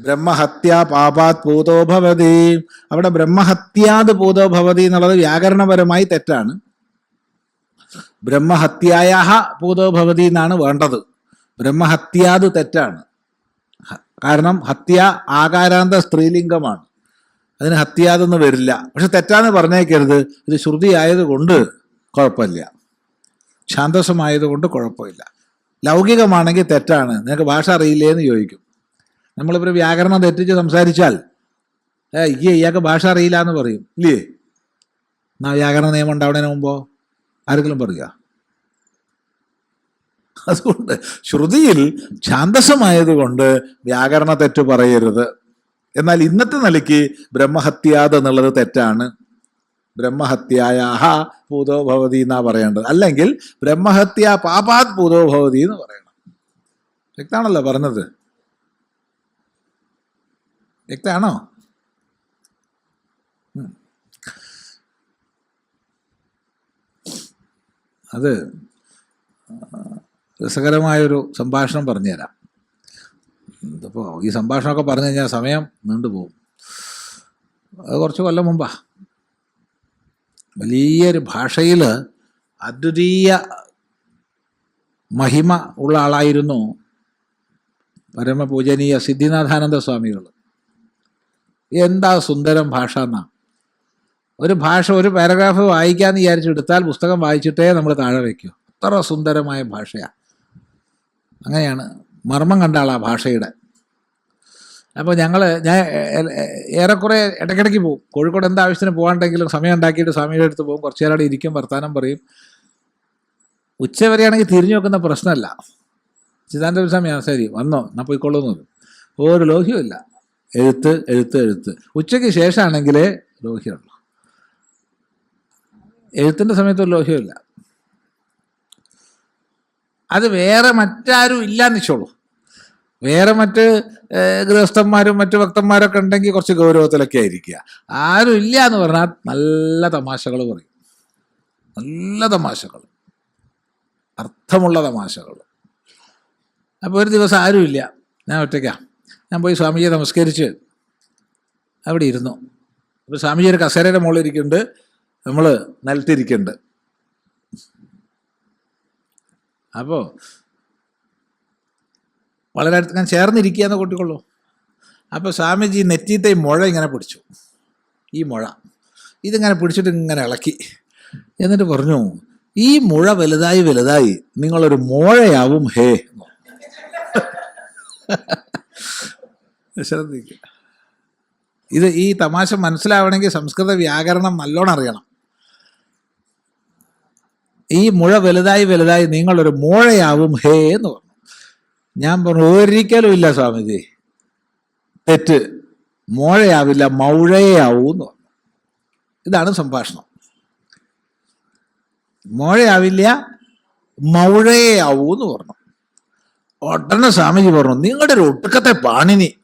ബ്രഹ്മഹത്യ പാപാത് ഭൂതോ ഭവതി അവിടെ ബ്രഹ്മഹത്യാത് ഭൂതോ ഭവതി എന്നുള്ളത് വ്യാകരണപരമായി തെറ്റാണ്. ബ്രഹ്മഹത്യായ ഭൂതോ ഭവതി എന്നാണ് വേണ്ടത്. ബ്രഹ്മഹത്യാത് തെറ്റാണ്. കാരണം ഹത്യ ആകാരാന്ത സ്ത്രീലിംഗമാണ്. അതിന് ഹത്യാതെന്ന് വരില്ല. പക്ഷെ തെറ്റാന്ന് പറഞ്ഞേക്കരുത്. ഇത് ശ്രുതി ആയതുകൊണ്ട് കുഴപ്പമില്ല. ഛാന്തസമായതുകൊണ്ട് കുഴപ്പമില്ല. ലൗകികമാണെങ്കിൽ തെറ്റാണ്. നിനക്ക് ഭാഷ അറിയില്ലേ എന്ന് ചോദിക്കും. നമ്മളിപ്പോൾ വ്യാകരണം തെറ്റിച്ച് സംസാരിച്ചാൽ ഏ ഈ ഇയാൾക്ക് ഭാഷ അറിയില്ല എന്ന് പറയും. ഇല്ലേ? എന്നാ വ്യാകരണ നിയമം ഉണ്ടാവുന്നതിന് മുമ്പോ ആരെങ്കിലും പറയുക? അതുകൊണ്ട് ശ്രുതിയിൽ ഛാന്തസമായതുകൊണ്ട് വ്യാകരണ തെറ്റ് പറയരുത്. എന്നാൽ ഇന്നത്തെ നിലയ്ക്ക് ബ്രഹ്മഹത്യാത് എന്നുള്ളത് തെറ്റാണ്. ബ്രഹ്മഹത്യായാഹ ഭൂതോ ഭവതി എന്നാ പറയേണ്ടത്. അല്ലെങ്കിൽ ബ്രഹ്മഹത്യ പാപാത് ഭൂതോ ഭവതി എന്ന് പറയണം. വ്യക്താണല്ലോ പറഞ്ഞത്. വ്യക്താണോ ഉം. അത് രസകരമായൊരു സംഭാഷണം പറഞ്ഞുതരാം. ഇതിപ്പോൾ ഈ സംഭാഷണമൊക്കെ പറഞ്ഞു കഴിഞ്ഞാൽ സമയം നീണ്ടുപോകും അത് കുറച്ച് കൊല്ലം മുമ്പാ. വലിയൊരു ഭാഷയിൽ അദ്വിതീയ മഹിമ ഉള്ള ആളായിരുന്നു പരമപൂജനീയ സിദ്ധിനാഥാനന്ദ സ്വാമികൾ എന്താ സുന്ദരം ഭാഷ എന്നാ? ഒരു ഭാഷ ഒരു പാരഗ്രാഫ് വായിക്കാന്ന് വിചാരിച്ചെടുത്താൽ പുസ്തകം വായിച്ചിട്ടേ നമ്മൾ താഴെ വയ്ക്കൂ അത്ര സുന്ദരമായ ഭാഷയാണ് അങ്ങനെയാണ് മർമ്മം കണ്ട ആ ഭാഷയുടെ. അപ്പോൾ ഞങ്ങൾ ഞാൻ ഏറെക്കുറെ ഇടയ്ക്കിടയ്ക്ക് പോകും കോഴിക്കോട് എന്താ ആവശ്യത്തിന് പോകാണ്ടെങ്കിലും സമയം ഉണ്ടാക്കിയിട്ട് സ്വാമിയുടെ അടുത്ത് പോകും. കുറച്ചു നേരം ഇരിക്കും വർത്താനം പറയും. ഉച്ചവരെയാണെങ്കിൽ തിരിഞ്ഞു നോക്കുന്ന പ്രശ്നമല്ല. ചിദാനന്ദ സ്വാമി ശരി വന്നോ? എന്നാൽ പോയിക്കൊള്ളുന്നു ഒരു ലോഹ്യമില്ല എഴുത്ത് എഴുത്ത് എഴുത്ത്. ഉച്ചയ്ക്ക് ശേഷമാണെങ്കിൽ ലോഹ്യമുള്ളൂ. എഴുത്തിന്റെ സമയത്ത് ലോഹ്യമില്ല. അത് വേറെ മറ്റാരും ഇല്ലാന്ന് വെച്ചോളൂ. വേറെ മറ്റ് ഗൃഹസ്ഥന്മാരും മറ്റ് ഭക്തന്മാരൊക്കെ ഉണ്ടെങ്കിൽ കുറച്ച് ഗൗരവത്തിലൊക്കെ ആയിരിക്കുക. ആരും ഇല്ല എന്ന് പറഞ്ഞാൽ നല്ല തമാശകൾ പറയും. നല്ല തമാശകൾ അർത്ഥമുള്ള തമാശകൾ അപ്പോൾ ഒരു ദിവസം ആരുമില്ല ഞാൻ ഒറ്റയ്ക്കാ. ഞാൻ പോയി സ്വാമിജിയെ നമസ്കരിച്ച് അവിടെ ഇരുന്നു. അപ്പോൾ സ്വാമിജി ഒരു കസേരയുടെ മുകളിൽ ഇരിക്കുന്നുണ്ട് നമ്മൾ നിലത്തിരിക്കുന്നുണ്ട്. അപ്പോൾ വളരെ അടുത്ത് ഞാൻ ചേർന്നിരിക്കുക എന്ന് കൂട്ടിക്കൊള്ളൂ. അപ്പോൾ സ്വാമിജി നെറ്റീത്തെ മുഴ ഇങ്ങനെ പിടിച്ചു. ഈ മുഴ. ഇതിങ്ങനെ പിടിച്ചിട്ട് ഇങ്ങനെ ഇളക്കി. എന്നിട്ട് പറഞ്ഞു ഈ മുഴ വലുതായി വലുതായി നിങ്ങളൊരു മോഴയാവും ഹേ. ശ്രദ്ധിക്കുക. ഇത് ഈ തമാശ മനസ്സിലാവണമെങ്കിൽ സംസ്കൃത വ്യാകരണം നല്ലോണം അറിയണം. ഈ മുഴ വലുതായി വലുതായി നിങ്ങളൊരു മൂഴയാവും ഹേ എന്ന് പറഞ്ഞു. ഞാൻ പറഞ്ഞു ഒരിക്കലും ഇല്ല സ്വാമിജി. തെറ്റ്. മോഴയാവില്ല മൗഴയാവൂ എന്ന് പറഞ്ഞു. ഇതാണ് സംഭാഷണം. മോഴയാവില്ല മൗഴയാവൂ എന്ന് പറഞ്ഞു. ഉടനെ സ്വാമിജി പറഞ്ഞു നിങ്ങളുടെ ഒരു ഒട്ടുക്കത്തെ പാണിനി.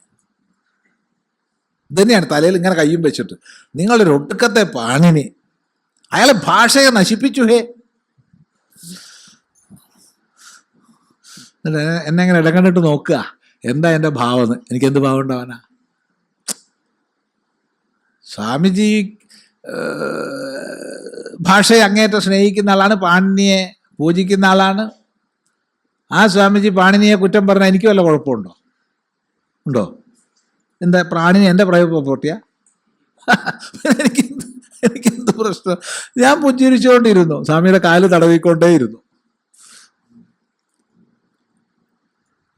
ഇതന്നെയാണ് തലയിൽ ഇങ്ങനെ കയ്യും വെച്ചിട്ട്. നിങ്ങളൊരു ഒടുക്കത്തെ പാണിനി. അയാളെ ഭാഷയെ നശിപ്പിച്ചു ഹേ. എന്നെ- ഇങ്ങനെ ഇടം കണ്ടിട്ട് നോക്കുക. എന്താ എന്റെ ഭാവം എനിക്ക് എന്ത് ഭാവം ഉണ്ടാവാനാ? സ്വാമിജി ഭാഷയെ അങ്ങേറ്റം സ്നേഹിക്കുന്ന ആളാണ് പാണിനിയെ പൂജിക്കുന്ന ആളാണ്. ആ സ്വാമിജി പാണിനിയെ കുറ്റം പറഞ്ഞാൽ എനിക്ക് വല്ല കുഴപ്പമുണ്ടോ? ഉണ്ടോ? എന്താ പ്രാണിനെ എന്റെ പ്രൈവറ്റ് പ്രോപ്പർട്ടിയാ എനിക്ക് എനിക്കെന്ത് പ്രശ്നം? ഞാൻ പുഞ്ചിരിച്ചുകൊണ്ടിരുന്നു സ്വാമിയുടെ കാൽ തടവിക്കൊണ്ടേയിരുന്നു.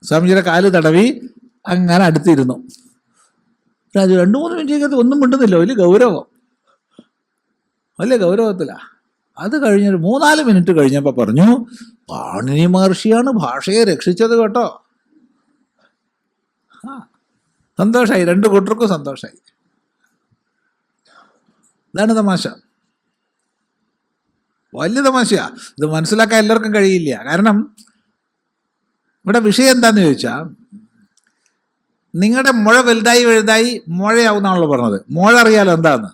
സ്വാമിജിയുടെ കാൽ തടവി അങ്ങനെ അടുത്തിരുന്നു. രാജു രണ്ടു മൂന്ന് മിനിറ്റ് ഒന്നും മിണ്ടുന്നില്ല. വലിയ ഗൗരവം. വലിയ ഗൗരവത്തിലാ. അത് കഴിഞ്ഞൊരു മൂന്നാൽ മിനിറ്റ് കഴിഞ്ഞപ്പോൾ പറഞ്ഞു പാണിനി മഹർഷിയാണ് ഭാഷയെ രക്ഷിച്ചത് കേട്ടോ. ആ സന്തോഷമായി രണ്ട് കൂട്ടർക്കും സന്തോഷമായി ഇതാണ് തമാശ. വലിയ തമാശയാ. ഇത് മനസ്സിലാക്കാൻ എല്ലാവർക്കും കഴിയില്ല. കാരണം ഇവിടെ വിഷയം എന്താന്ന് ചോദിച്ചാൽ നിങ്ങളുടെ മുഴ വലുതായി വലുതായി മുഴയാവുന്നാണല്ലോ പറഞ്ഞത്. മുഴ അറിയാലോ എന്താന്ന്?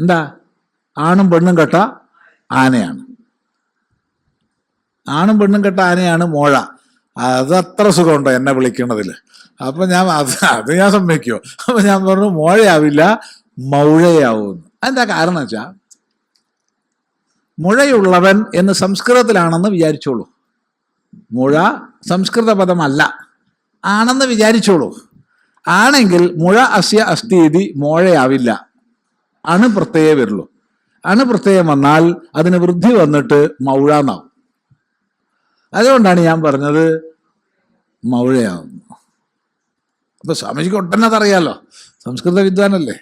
എന്താ? ആണും പെണ്ണും കെട്ട ആനയാണ്. ആണും പെണ്ണും കെട്ട ആനയാണ് മുഴ. അതത്ര സുഖമുണ്ടോ എന്നെ വിളിക്കണതിൽ അപ്പൊ ഞാൻ അത് അത് ഞാൻ സമ്മതിക്കോ. അപ്പൊ ഞാൻ പറഞ്ഞു മോഴയാവില്ല മൗഴയാവുമെന്ന് എന്താ കാരണം വെച്ചാ മുഴയുള്ളവൻ എന്ന് സംസ്കൃതത്തിലാണെന്ന് വിചാരിച്ചോളൂ. മുഴ സംസ്കൃത പദമല്ല. ആണെന്ന് വിചാരിച്ചോളൂ. ആണെങ്കിൽ മുഴ അസ്യ അസ്ഥീതി മോഴയാവില്ല. അണു പ്രത്യയം വരുള്ളൂ. അണു പ്രത്യയം വന്നാൽ അതിന് വൃദ്ധി വന്നിട്ട് മൗഴ എന്നാവും. അതുകൊണ്ടാണ് ഞാൻ പറഞ്ഞത് മൗഴയാവുന്നു അപ്പൊ സ്വാമിജിക്ക് ഒട്ടന്നെ അതറിയാലോ. സംസ്കൃത വിദ്വാനല്ലേ.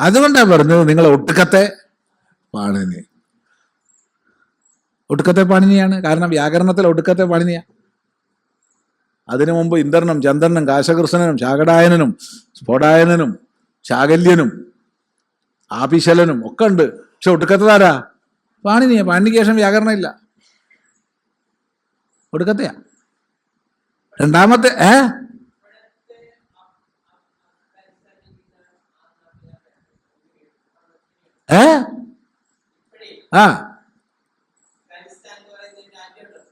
അതുകൊണ്ടാണ് പറഞ്ഞത് നിങ്ങൾ ഒട്ടുക്കത്തെ പാണിനി. ഒടുക്കത്തെ പാണിനിയാണ്. കാരണം വ്യാകരണത്തിൽ ഒടുക്കത്തെ പാണിനിയാ. അതിനു മുമ്പ് ഇന്ദ്രനും ചന്ദ്രനും കാശകൃഷ്ണനും ശാഖടായനും സ്ഫോടായനും ശാകല്യനും ആപിശലനും ഒക്കെ ഉണ്ട്. പക്ഷെ ഒടുക്കത്തതാരാ പാണിനിയ. പാണിനിക്ക് ശേഷം വ്യാകരണം ഇല്ല. ഒടുക്കത്തെയാ രണ്ടാമത്തെ ഏ? ഏ? ആ.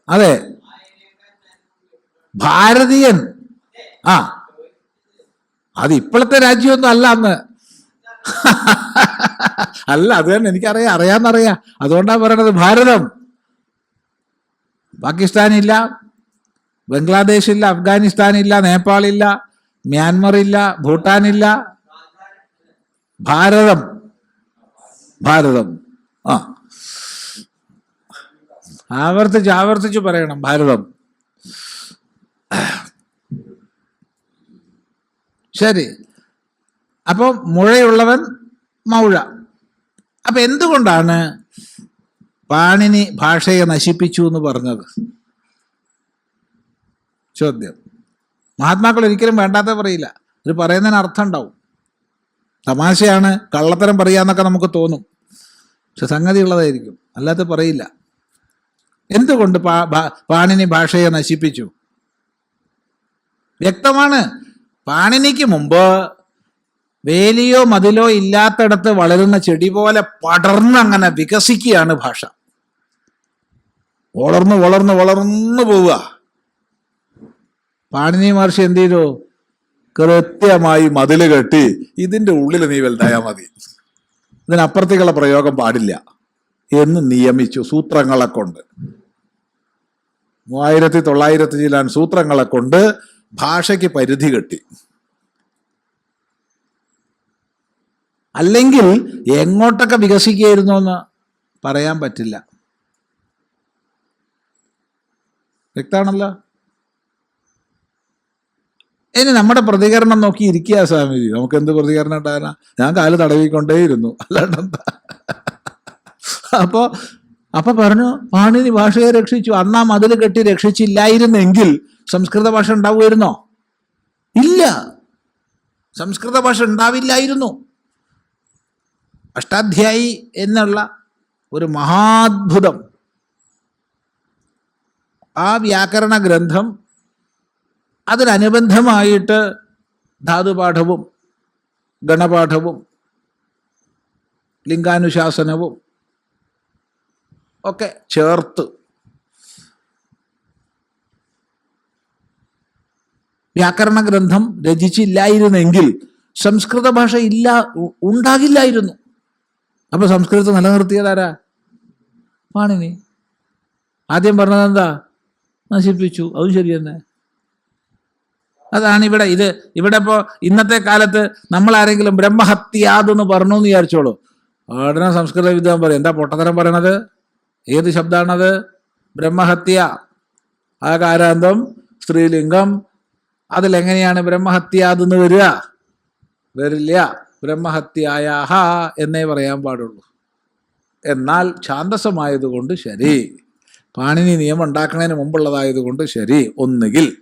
അതെ. ഭാരതീയൻ. ആ. അത് ഇപ്പോഴത്തെ രാജ്യമൊന്നും അല്ല അന്ന്. അല്ല അത് തന്നെ എനിക്കറിയാം. അറിയാന്നറിയാം അതുകൊണ്ടാണ് പറയണത് ഭാരതം. പാകിസ്ഥാൻ ഇല്ല ബംഗ്ലാദേശ് ഇല്ല അഫ്ഗാനിസ്ഥാൻ ഇല്ല നേപ്പാളില്ല. മ്യാൻമർ ഇല്ല ഭൂട്ടാൻ ഇല്ല ഭാരതം. ഭാരതം. ആ. ആവർത്തിച്ച് ആവർത്തിച്ച് പറയണം. ഭാരതം. ശരി. അപ്പോൾ മുഴയുള്ളവൻ മൗഴ. അപ്പൊ എന്തുകൊണ്ടാണ് പാണിനി ഭാഷയെ നശിപ്പിച്ചു എന്ന് പറഞ്ഞത്? ചോദ്യം. മഹാത്മാക്കൾ ഒരിക്കലും വേണ്ടാത്ത പറയില്ല. ഇത് പറയുന്നതിന് അർത്ഥം ഉണ്ടാവും. തമാശയാണ് കള്ളത്തരം പറയാന്നൊക്കെ നമുക്ക് തോന്നും. പക്ഷെ സംഗതി ഉള്ളതായിരിക്കും അല്ലാതെ പറയില്ല. എന്തുകൊണ്ട് പാണിനി ഭാഷയെ നശിപ്പിച്ചു? വ്യക്തമാണ്. പാണിനിക്ക് മുമ്പ് വേലിയോ മതിലോ ഇല്ലാത്തടത്ത് വളരുന്ന ചെടി പോലെ പടർന്നങ്ങനെ വികസിക്കുകയാണ് ഭാഷ. വളർന്ന് വളർന്ന് വളർന്നു പോവുക. പാണിനി മഹർഷി എന്ത് ചെയ്തു? കൃത്യമായി മതിൽ കെട്ടി ഇതിന്റെ ഉള്ളിൽ നീ വലുതായാൽ മതി. ഇതിനപ്പുറത്തേക്കുള്ള പ്രയോഗം പാടില്ല എന്ന് നിയമിച്ചു സൂത്രങ്ങളെ കൊണ്ട്. മൂവായിരത്തി തൊള്ളായിരത്തി ചിലാൻ സൂത്രങ്ങളെ കൊണ്ട് ഭാഷയ്ക്ക് പരിധി കെട്ടി. അല്ലെങ്കിൽ എങ്ങോട്ടൊക്കെ വികസിക്കുകയായിരുന്നു എന്ന് പറയാൻ പറ്റില്ല. വ്യക്തമാണല്ലോ? ഇനി നമ്മുടെ പ്രതികരണം നോക്കി ഇരിക്കുക സ്വാമിജി നമുക്ക് എന്ത് പ്രതികരണം ഉണ്ടാകാനാ? ഞാൻ കാൽ തടവിക്കൊണ്ടേയിരുന്നു. അല്ലാണ്ട് എന്താ അപ്പോ അപ്പൊ പറഞ്ഞു പാണിനി ഭാഷയെ രക്ഷിച്ചു. അന്നാ മതിൽ കെട്ടി രക്ഷിച്ചില്ലായിരുന്നെങ്കിൽ സംസ്കൃത ഭാഷ ഉണ്ടാവുമായിരുന്നോ? ഇല്ല. സംസ്കൃത ഭാഷ ഉണ്ടാവില്ലായിരുന്നു. അഷ്ടാധ്യായി എന്നുള്ള ഒരു മഹാത്ഭുതം ആ വ്യാകരണ ഗ്രന്ഥം അതിനനുബന്ധമായിട്ട് ധാതുപാഠവും ഗണപാഠവും ലിംഗാനുശാസനവും ഒക്കെ ചേർത്ത് വ്യാകരണ ഗ്രന്ഥം രചിച്ചില്ലായിരുന്നെങ്കിൽ സംസ്കൃത ഭാഷ ഇല്ല ഉണ്ടാകില്ലായിരുന്നു. അപ്പൊ സംസ്കൃതം നിലനിർത്തിയതാരാ പാണിനി ആദ്യം പറഞ്ഞത് എന്താ നശിപ്പിച്ചു. അതും ശരി തന്നെ അതാണ് ഇവിടെ ഇത്. ഇവിടെ ഇപ്പോ ഇന്നത്തെ കാലത്ത് നമ്മൾ ആരെങ്കിലും ബ്രഹ്മഹത്യാതെന്ന് പറഞ്ഞു എന്ന് വിചാരിച്ചോളൂ. ഉടനെ സംസ്കൃത വിദ്വാൻ പറയും. എന്താ പൊട്ടത്തരം പറയണത്? ഏത് ശബ്ദമാണത് ബ്രഹ്മഹത്യ. ആ കാരാന്തം സ്ത്രീലിംഗം. അതിലെങ്ങനെയാണ് ബ്രഹ്മഹത്യാതെന്ന് വരിക? വരില്ല. ബ്രഹ്മഹത്യായാഹ എന്നേ പറയാൻ പാടുള്ളൂ. എന്നാൽ ഛാന്തസമായതുകൊണ്ട് ശരി. പാണിനി നിയമം ഉണ്ടാക്കുന്നതിന് മുമ്പുള്ളതായതുകൊണ്ട് ശരി. ഒന്നുകിൽ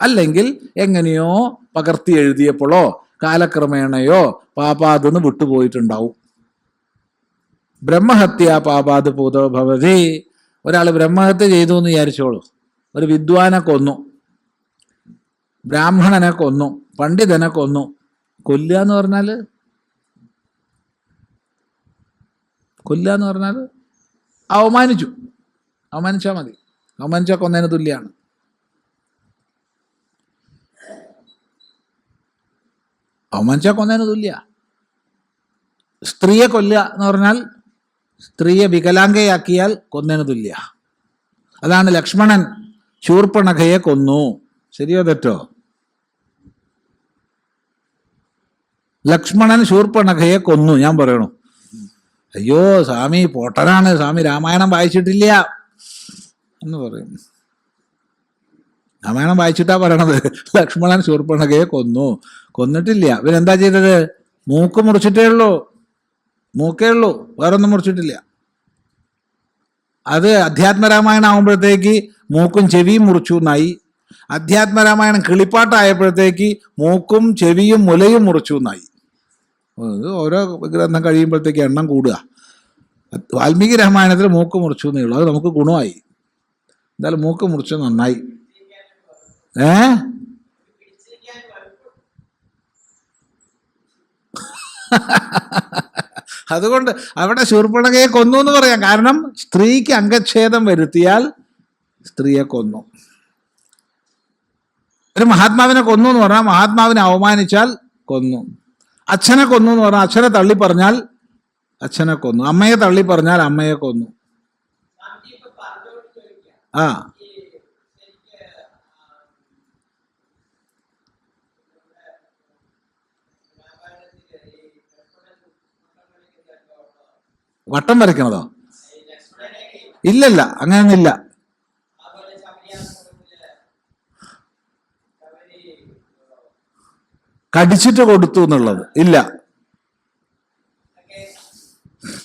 അല്ലെങ്കിൽ എങ്ങനെയോ പകർത്തി എഴുതിയപ്പോഴോ കാലക്രമേണയോ പാപാത് എന്ന് വിട്ടുപോയിട്ടുണ്ടാവും. ബ്രഹ്മഹത്യ പാപാത് പൂതോ ഭവതി. ഒരാൾ ബ്രഹ്മഹത്യ ചെയ്തു എന്ന് വിചാരിച്ചോളൂ. ഒരു വിദ്വാനെ കൊന്നു. ബ്രാഹ്മണനെ കൊന്നു. പണ്ഡിതനെ കൊന്നു. കൊല്ലുക എന്ന് പറഞ്ഞാൽ കൊല്ലുക എന്ന് പറഞ്ഞാൽ അവമാനിച്ചു. അവമാനിച്ചാൽ മതി. അവമാനിച്ചാൽ കൊന്നതിന് തുല്യമാണ് അവമാനിച്ചാൽ കൊന്നതിന് തുല്യ. സ്ത്രീയെ കൊല്ലുക എന്ന് പറഞ്ഞാൽ സ്ത്രീയെ വികലാംഗയാക്കിയാൽ കൊന്നതിന് തുല്യ. അതാണ് ലക്ഷ്മണൻ ശൂർപ്പണഖയെ കൊന്നു. ശരിയോ തെറ്റോ? ലക്ഷ്മണൻ ശൂർപ്പണഖയെ കൊന്നു. ഞാൻ പറയണു. അയ്യോ സ്വാമി പൊട്ടനാണ്. സ്വാമി രാമായണം വായിച്ചിട്ടില്ല എന്ന് പറയും. രാമായണം വായിച്ചിട്ടാ പറയണത്. ലക്ഷ്മണൻ ശൂർപ്പണകയെ കൊന്നു. കൊന്നിട്ടില്ല. ഇവരെന്താ ചെയ്തത്? മൂക്ക് മുറിച്ചിട്ടേ ഉള്ളൂ. മൂക്കേ ഉള്ളൂ. വേറൊന്നും മുറിച്ചിട്ടില്ല. അത് അധ്യാത്മരാമായണം ആകുമ്പോഴത്തേക്ക് മൂക്കും ചെവിയും മുറിച്ചു എന്നായി. അധ്യാത്മരാമായണം കിളിപ്പാട്ടായപ്പോഴത്തേക്ക് മൂക്കും ചെവിയും മുലയും മുറിച്ചു എന്നായി. ഓരോ ഗ്രന്ഥം കഴിയുമ്പോഴത്തേക്ക് എണ്ണം കൂടുക. വാൽമീകി രാമായണത്തിൽ മൂക്ക് മുറിച്ചു എന്നേ ഉള്ളൂ. അത് നമുക്ക് ഗുണമായി. എന്തായാലും മൂക്ക് മുറിച്ചു നന്നായി. ഏ? അതുകൊണ്ട് അവിടെ ശൂർപ്പണകയെ കൊന്നു എന്ന് പറയാം. കാരണം സ്ത്രീക്ക് അംഗച്ഛേദം വരുത്തിയാൽ സ്ത്രീയെ കൊന്നു. ഒരു മഹാത്മാവിനെ കൊന്നു എന്ന് പറഞ്ഞാൽ മഹാത്മാവിനെ അവമാനിച്ചാൽ കൊന്നു. അച്ഛനെ കൊന്നു എന്ന് പറഞ്ഞാൽ അച്ഛനെ തള്ളി പറഞ്ഞാൽ അച്ഛനെ കൊന്നു. അമ്മയെ തള്ളി പറഞ്ഞാൽ അമ്മയെ കൊന്നു. ആ. വട്ടം വരയ്ക്കണതോ? ഇല്ലല്ല അങ്ങനെയൊന്നുമില്ല കടിച്ചിട്ട് കൊടുത്തു എന്നുള്ളത്. ഇല്ല.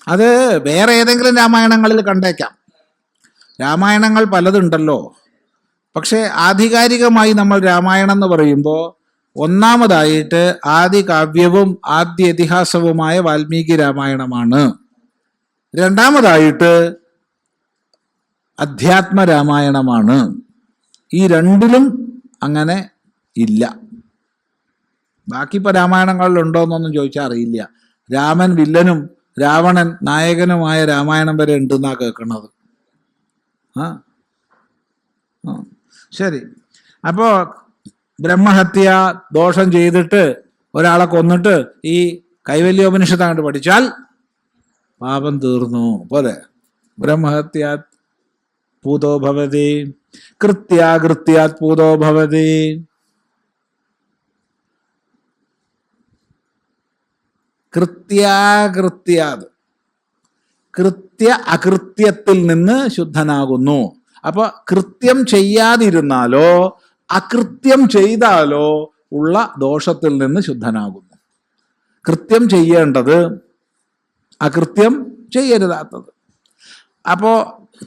അത് വേറെ ഏതെങ്കിലും രാമായണങ്ങളിൽ കണ്ടേക്കാം. രാമായണങ്ങൾ പലതുണ്ടല്ലോ. പക്ഷേ ആധികാരികമായി നമ്മൾ രാമായണം എന്ന് പറയുമ്പോൾ ഒന്നാമതായിട്ട് ആദി കാവ്യവും ആദ്യ ഇതിഹാസവുമായ വാൽമീകി രാമായണമാണ്. രണ്ടാമതായിട്ട് അധ്യാത്മ രാമായണമാണ് ഈ രണ്ടിലും അങ്ങനെ ഇല്ല. ബാക്കി ഇപ്പോൾ രാമായണങ്ങളിൽ എന്നൊന്നും ചോദിച്ചാൽ അറിയില്ല. രാമൻ വില്ലനും രാവണൻ നായകനുമായ രാമായണം വരെ ഉണ്ടെന്നാ കേൾക്കുന്നത് ആ. ശരി. അപ്പോൾ ബ്രഹ്മഹത്യ ദോഷം ചെയ്തിട്ട് ഒരാളെ കൊന്നിട്ട് ഈ കൈവല്യോപനിഷത്ത് അങ്ങോട്ട് പഠിച്ചാൽ പാപം തീർന്നു. പോലെ. ബ്രഹ്മഹത്യാത് പൂതോ ഭവതി. കൃത്യാകൃത്യാത് പൂതോ ഭവതി. കൃത്യാകൃത്യാത്. കൃത്യ അകൃത്യത്തിൽ നിന്ന് ശുദ്ധനാകുന്നു. അപ്പൊ കൃത്യം ചെയ്യാതിരുന്നാലോ അകൃത്യം ചെയ്താലോ ഉള്ള ദോഷത്തിൽ നിന്ന് ശുദ്ധനാകുന്നു. കൃത്യം ചെയ്യേണ്ടത് അകൃത്യം ചെയ്യരുതാത്തത്. അപ്പോ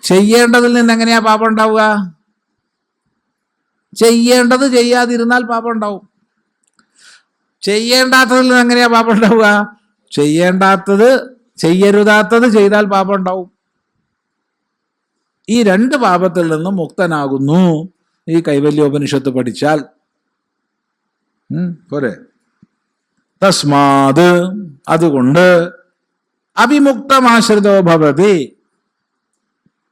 ചെയ്യേണ്ടതിൽ നിന്ന് എങ്ങനെയാ പാപം ഉണ്ടാവുക? ചെയ്യേണ്ടത് ചെയ്യാതിരുന്നാൽ പാപം ഉണ്ടാവും. ചെയ്യേണ്ടാത്തതിൽ നിന്ന് എങ്ങനെയാ പാപം ഉണ്ടാവുക? ചെയ്യേണ്ടാത്തത് ചെയ്യരുതാത്തത് ചെയ്താൽ പാപം ഉണ്ടാവും. ഈ രണ്ട് പാപത്തിൽ നിന്നും മുക്തനാകുന്നു. ഈ കൈവല്യോപനിഷത്ത് പഠിച്ചാൽ. പോരെ. തസ്മാത് അതുകൊണ്ട് അവിമുക്തമാശ്രിതോ ഭവതി.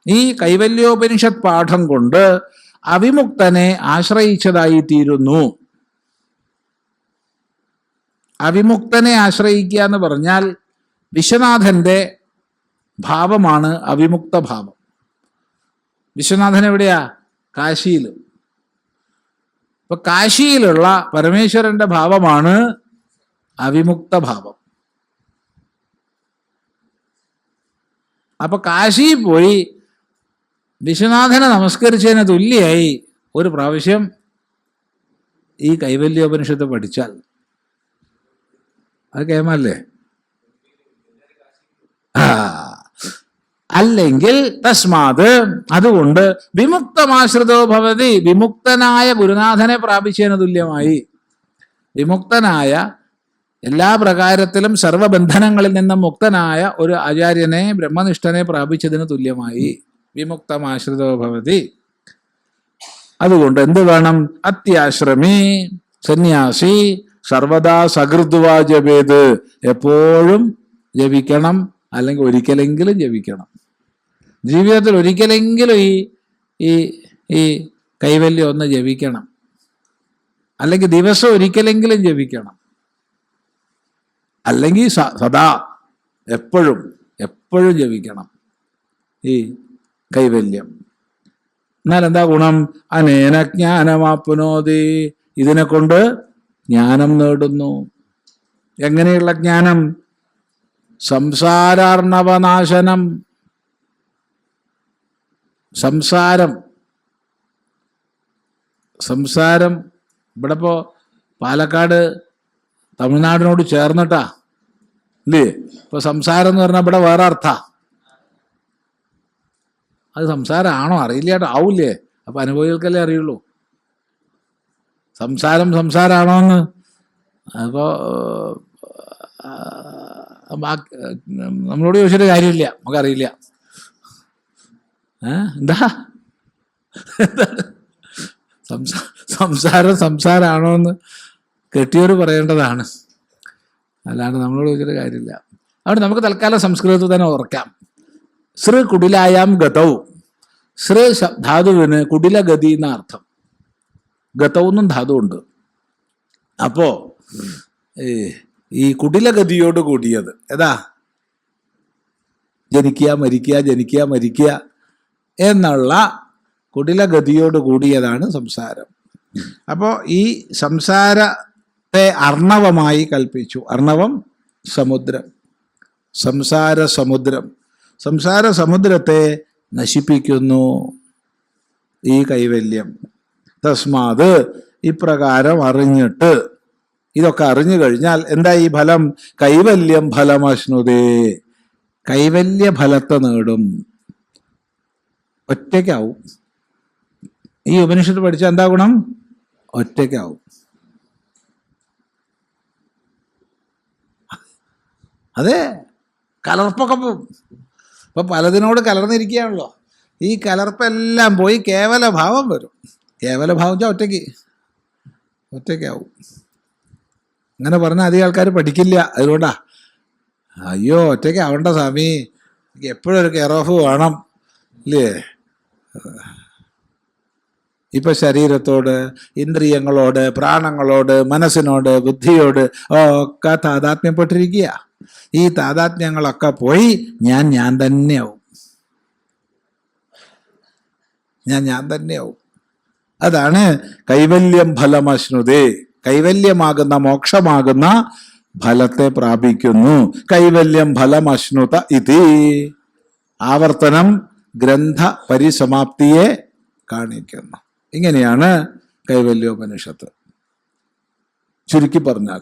ഈ കൈവല്യോപനിഷത് പാഠം കൊണ്ട് അവിമുക്തനെ ആശ്രയിച്ചതായി തീരുന്നു. അവിമുക്തനെ ആശ്രയിക്കുക എന്ന് പറഞ്ഞാൽ വിശ്വനാഥന്റെ ഭാവമാണ് അവിമുക്ത ഭാവം. വിശ്വനാഥൻ എവിടെയാ? കാശിയിൽ. ഇപ്പൊ കാശിയിലുള്ള പരമേശ്വരന്റെ ഭാവമാണ് അവിമുക്ത ഭാവം. അപ്പൊ കാശി പോയി. വിശ്വനാഥനെ നമസ്കരിച്ചതിന് തുല്യായി ഒരു പ്രാവശ്യം ഈ കൈവല്യോപനിഷത്ത് പഠിച്ചാൽ. അത് കേമല്ലേ? അല്ലെങ്കിൽ തസ്മാത് അതുകൊണ്ട് വിമുക്തമാശ്രിതോ ഭവതി. വിമുക്തനായ ഗുരുനാഥനെ പ്രാപിച്ചതിന് തുല്യമായി. വിമുക്തനായ എല്ലാ പ്രകാരത്തിലും സർവബന്ധനങ്ങളിൽ നിന്നും മുക്തനായ ഒരു ആചാര്യനെ ബ്രഹ്മനിഷ്ഠനെ പ്രാപിച്ചതിന് തുല്യമായി വിമുക്തമാശ്രിതോ ഭവതി. അതുകൊണ്ട് എന്ത് വേണം? അത്യാശ്രമി സന്യാസി സർവദാ സകൃദ്വാ ജപേത് എപ്പോഴും ജപിക്കണം അല്ലെങ്കിൽ ഒരിക്കലെങ്കിലും ജപിക്കണം. ജീവിതത്തിൽ ഒരിക്കലെങ്കിലും ഈ ഈ ഈ കൈവല്യം ഒന്ന് ജപിക്കണം. അല്ലെങ്കിൽ ദിവസം ഒരിക്കലെങ്കിലും ജപിക്കണം. അല്ലെങ്കിൽ സദാ എപ്പോഴും എപ്പോഴും ജപിക്കണം ഈ കൈവല്യം. എന്നാൽ എന്താ ഗുണം? അനേന ജ്ഞാനമാപ്പുനോതി. ഇതിനെ കൊണ്ട് ജ്ഞാനം നേടുന്നു. എങ്ങനെയുള്ള ജ്ഞാനം? സംസാരാർണവനാശനം. സംസാരം. സംസാരം. ഇവിടെ ഇപ്പോ പാലക്കാട് തമിഴ്നാടിനോട് ചേർന്നിട്ടാ ഇല്ലേ ഇപ്പൊ സംസാരം എന്ന് പറഞ്ഞാൽ ഇവിടെ വേറെ അർത്ഥ. അത് സംസാരമാണോ അറിയില്ല കേട്ടോ. ആവൂലേ അപ്പൊ അനുഭവികൾക്കല്ലേ അറിയുള്ളൂ. സംസാരം സംസാരമാണോ എന്ന് അപ്പോ നമ്മളോട് ചോദിച്ചിട്ട് കാര്യമില്ല. നമുക്കറിയില്ല. എന്താ? സംസാ സംസാരം സംസാരമാണോ എന്ന് കെട്ടിയവർ പറയേണ്ടതാണ്. അല്ലാണ്ട് നമ്മളോട് ചോദിച്ചിട്ട് കാര്യമില്ല. അതുകൊണ്ട് നമുക്ക് തൽക്കാലം സംസ്കൃതത്തിൽ തന്നെ ഓർക്കാം. ശ്രീ കുടിലായാം ഗതൗ. ശ്രീ ധാതുവിന് കുടിലഗതി എന്ന അർത്ഥം ഗതൗന്നും ധാതു ഉണ്ട് അപ്പോ ഈ കുടിലഗതിയോട് കൂടിയത് ഏതാ? ജനിക്കുക മരിക്കുക ജനിക്കുക മരിക്കുക എന്നുള്ള കുടിലഗതിയോട് കൂടിയതാണ് സംസാരം. അപ്പോൾ ഈ സംസാരത്തെ അർണവമായി കൽപ്പിച്ചു. അർണവം സമുദ്രം. സംസാര സമുദ്രം. സംസാര സമുദ്രത്തെ നശിപ്പിക്കുന്നു ഈ കൈവല്യം. തസ്മാത് ഇപ്രകാരം അറിഞ്ഞിട്ട്. ഇതൊക്കെ അറിഞ്ഞു കഴിഞ്ഞാൽ എന്താ ഈ ഫലം? കൈവല്യം ഫലമശ്നുതേ. കൈവല്യ ഫലത്തെ നേടും. ഒറ്റയ്ക്കാവും. ഈ ഉപനിഷത്ത് പഠിച്ച എന്താ ഗുണം? ഒറ്റയ്ക്കാവും. അതെ കലർപ്പൊക്കെ പോവും ഇപ്പൊ പലതിനോട് കലർന്നിരിക്കുകയാണല്ലോ. ഈ കലർപ്പെല്ലാം പോയി കേവല ഭാവം വരും. കേവല ഭാവം വെച്ചാൽ ഒറ്റയ്ക്ക് ഒറ്റയ്ക്കാവും. അങ്ങനെ പറഞ്ഞാൽ അധികം ആൾക്കാർ പഠിക്കില്ല. അതുകൊണ്ടാ അയ്യോ ഒറ്റയ്ക്ക് ആവണ്ട സ്വാമി. എപ്പോഴും ഒരു കെയർ ഓഫ് വേണം ഇല്ലേ? ഇപ്പൊ ശരീരത്തോട് ഇന്ദ്രിയങ്ങളോട് പ്രാണങ്ങളോട് മനസ്സിനോട് ബുദ്ധിയോട് ഒക്കെ താതാത്മ്യപ്പെട്ടിരിക്കുക ഈ താതാത്മ്യങ്ങളൊക്കെ പോയി ഞാൻ ഞാൻ തന്നെയാവും. ഞാൻ ഞാൻ തന്നെയാവും. അതാണ് കൈവല്യം ഫലമശ്നുതേ. കൈവല്യമാകുന്ന മോക്ഷമാകുന്ന ഫലത്തെ പ്രാപിക്കുന്നു. കൈവല്യം ഫലമശ്നുത ഇതി. ആവർത്തനം ഗ്രന്ഥ പരിസമാപ്തിയെ കാണിക്കുന്നു. ഇങ്ങനെയാണ് കൈവല്യോപനിഷത്ത്. ചുരുക്കി പറഞ്ഞാൽ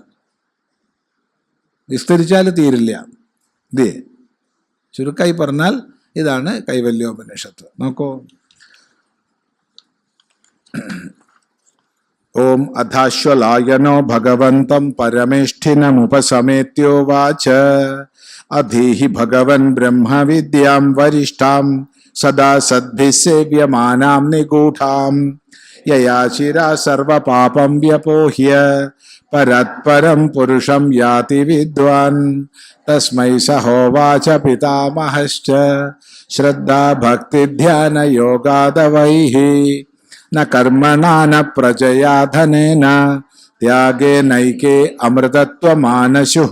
വിസ്തരിച്ചാൽ തീരില്ല. ഇതേ ചുരുക്കായി പറഞ്ഞാൽ ഇതാണ് കൈവല്യോപനിഷത്ത്. നോക്കൂ. ഓം അധാശ്വലായനോ ഭഗവന്തം പരമേഷ്ഠിനമുപസമേത്യോവാച അധീഹി ഭഗവൻ ബ്രഹ്മവിദ്യാം വരിഷ്ഠാം सदा सद्भिसेव्यमानां निगूढां यया चिरा सर्वपापं व्यपोह्य, परत्परं पुरुषं याति विद्वान्। तस्मै सहोवाच पितामहश्च श्रद्धा भक्तिध्यानयोगादवैः न कर्मणा न प्रजया धनेन, त्यागे नैके अमृतत्वमानशुः।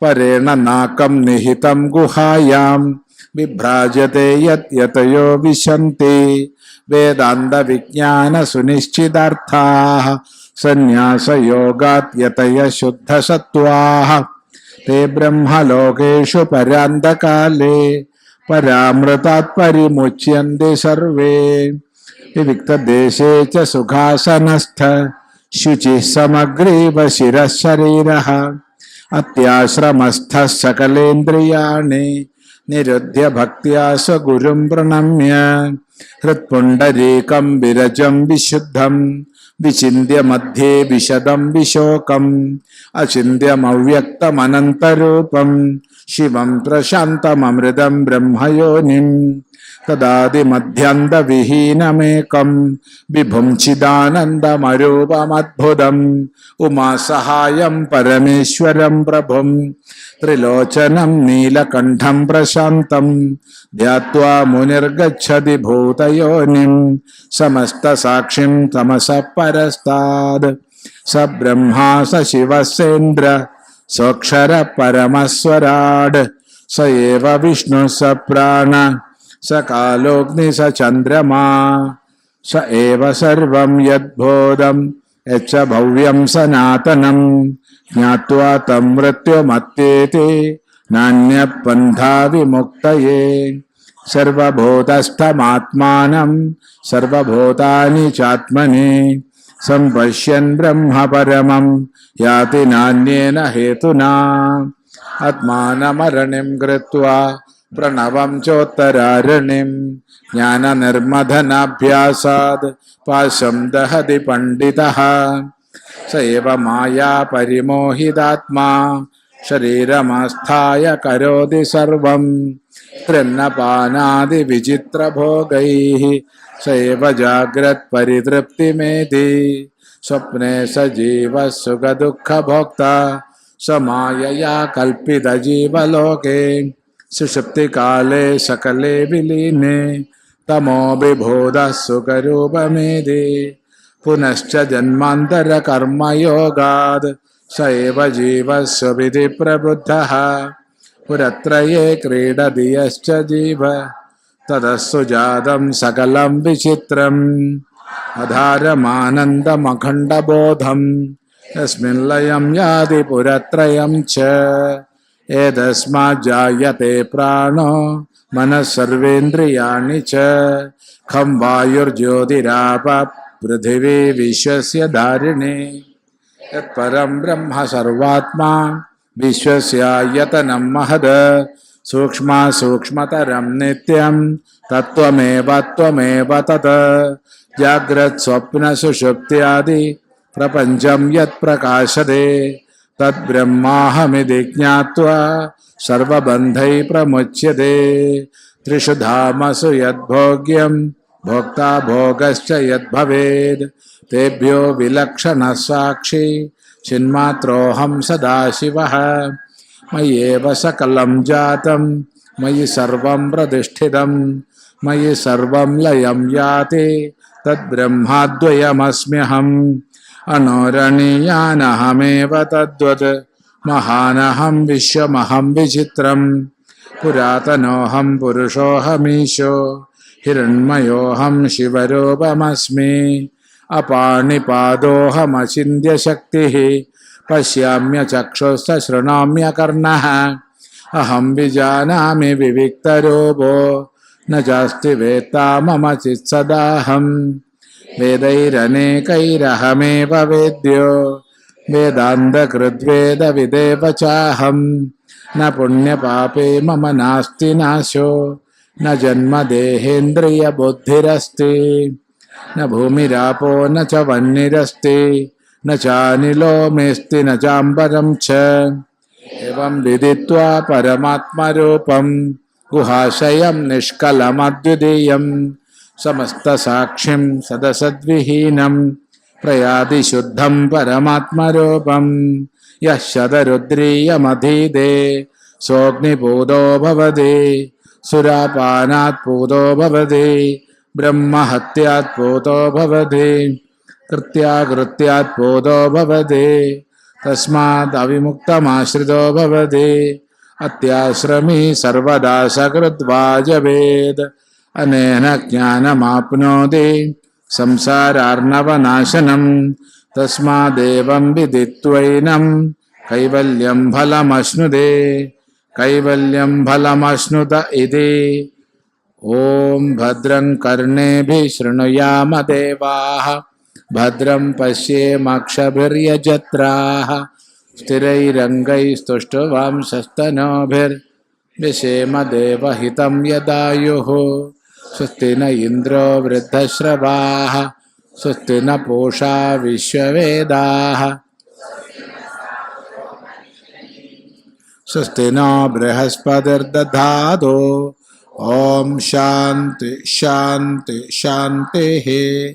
परेण नाकं निहितं गुहायाम्। बिभ्राजते यतयो विशन्ति। वेदांत विज्ञान सुनिश्चितार्थाः संन्यास योगात् यतय शुद्ध सत्वाः ते ब्रह्म लोकेषु पर्यांत परामृतात् परिमुच्यन्ते सर्वे। विविक्त देशे च सुखासनस्थ, शुचिः समग्रीव शिरः शरीरः अत्याश्रमस्थः सकलेन्द्रियाणि നിരുദ്ധ്യ ഭക്തിയാ സ്വഗുരും പ്രണമ്യ. ഹൃത്പുണ്ടരീകം വിരജം വിശുദ്ധം. विचिन्त्य मध्ये विशदं विशोकम् अचिन्त्यमव्यक्तमनन्तरूपं शिवं प्रशान्तममृतं ब्रह्मयोनिम् तदादिमध्यान्तविहीनमेकं विभुं चिदानन्दमरूपमद्भुतम् उमासहायं परमेश्वरं प्रभुं त्रिलोचनं नीलकण्ठं प्रशान्तं ध्यात्वा मुनिर्गच्छति भूतयोनिं समस्तसाक्षिं तमसः परस्ताद् स शिव सेन्द्र शिवसेन्द्र परम स्वराड स एव विष्णु स प्राण, स कालोग्नि स चंद्रमा स एव सर्वं यद्बोधम् यच्च भव्यं सनातनं ज्ञात्वा तं मृत्युमत्येते नान्यपन्था विमुक्तये सर्वभूतस्थमात्मानं, सर्वभूतानि चात्मनि। सम्पश्यन् ब्रह्म परमम् याति नान्येन हेतुना। आत्मानमरणिम् कृत्वा प्रणवम् चोत्तरारणिम् ज्ञाननिर्मधनाभ्यासात् पाशं दहति पण्डितः। स एव माया परिमोहितात्मा, शरीरमास्थाय करोति सर्वम् तृन्नपानादिविचित्रभोगैः सैव जागृत परितृप्ति में धी स्वप्ने सजीव सुख दुख भोक्ता। समायया कल्पित जीव लोके सुषुप्ति काले सकले विलीने। तमो विभोद सुख रूप में धी पुनश्च जन्मांतर कर्म योगाद सैव जीव सुविधि प्रबुद्ध पुरत्रये क्रीडदियश्च जीव। ജാതം സകലം വിചിത്രം. അധാരമാനന്ദമഖണ്ഡബോധം. യസ്മിൻ ലയം യാതി പുരത്രയം ച. ഏതസ്മാജ്ജായത്തെ പ്രാണോ? മനസ്സർവേന്ദ്രിയാണി ച. ഖം വായുർജ്യോതിരാപ പൃഥിവീ വിശ്വസ്യ ധാരിണി. യത്പരം ബ്രഹ്മ സർവാത്മാ. വിശ്വസ്യായതനം മഹത്. सूक्ष्म सूक्ष्मतरम नित्यम तत्वमेव त्वमेव तत्। जागृत स्वप्न सुषुप्ति आदि प्रपंचम यत प्रकाशते तद ब्रह्माहमिति ज्ञात्वा सर्वबंधै प्रमुच्यते। त्रिषु धामसु यद्भोग्यम भोक्ता भोगश्च यद्भवेद्। तेभ्यो विलक्षणः साक्षी चिन्मात्रोऽहं सदाशिवः। मयि एव सकलं जातं, मयि सर्वं प्रतिष्ठितं, मयि सर्वं लयं याते तद्ब्रह्माद्वयमस्म्यहम् अनोरणीयानहमेव तद्वत्, महानहं विश्वमहं विचित्रं। पुरातनोऽहं पुरुषोऽहमीशो, हिरण्मयोऽहं शिवरूपमस्मि। अपाणिपादोऽहमचिन्त्यशक्तिः पश्याम्य चक्षुस्थ शृणोम्य कर्ण अहम विजानामि विविक्तरूपो, न जास्ति वेत्ता मम चित्सदाहम्। वेदैरनेकैरहमेव वेद्यो वेदान्तकृद्वेदविदेव चाहम् न पुण्यपापे मम नास्ति नाशो, न जन्म देहेन्द्रियबुद्धिरस्ति। न भूमिरापो, न च वह्निरस्ति। न चानिलो मेस्ति न चाम्बरं च। एवं विदित्वा परमात्मरूपं गुहाशयं निष्कलमद्वितीयं समस्तसाक्षिं सदसद्विहीनं प्रयाति शुद्धं परमात्मरूपं यः शतरुद्रीयमधीदे सोऽग्निपूतो भवति, सुरापानात् पूतो भवति, ब्रह्महत्यात् पूतो भवति। कृत्याकृत्यात् पूतो भवति। तस्मात् अविमुक्तमाश्रितो भवति। अत्याश्रमी सर्वदा सकृद्वाजवेद् अनेन ज्ञानमाप्नोति। संसारार्णवनाशनं तस्मादेवं विदित्वैनं। कैवल्यं फलमश्नुते। कैवल्यं फलमश्नुत इति। ॐ भद्रं कर्णेभिः शृणुयाम देवाः। भद्रं पश्येमक्षभिर्यजत्राः। देवहितं यदायुः। स्वस्ति न इन्द्रो वृद्धश्रवाः। स्वस्ति न पूषा विश्ववेदाः। स्वस्ति नो बृहस्पतिर्दधातु। ॐ शान्ति शान्ति, शान्तिः।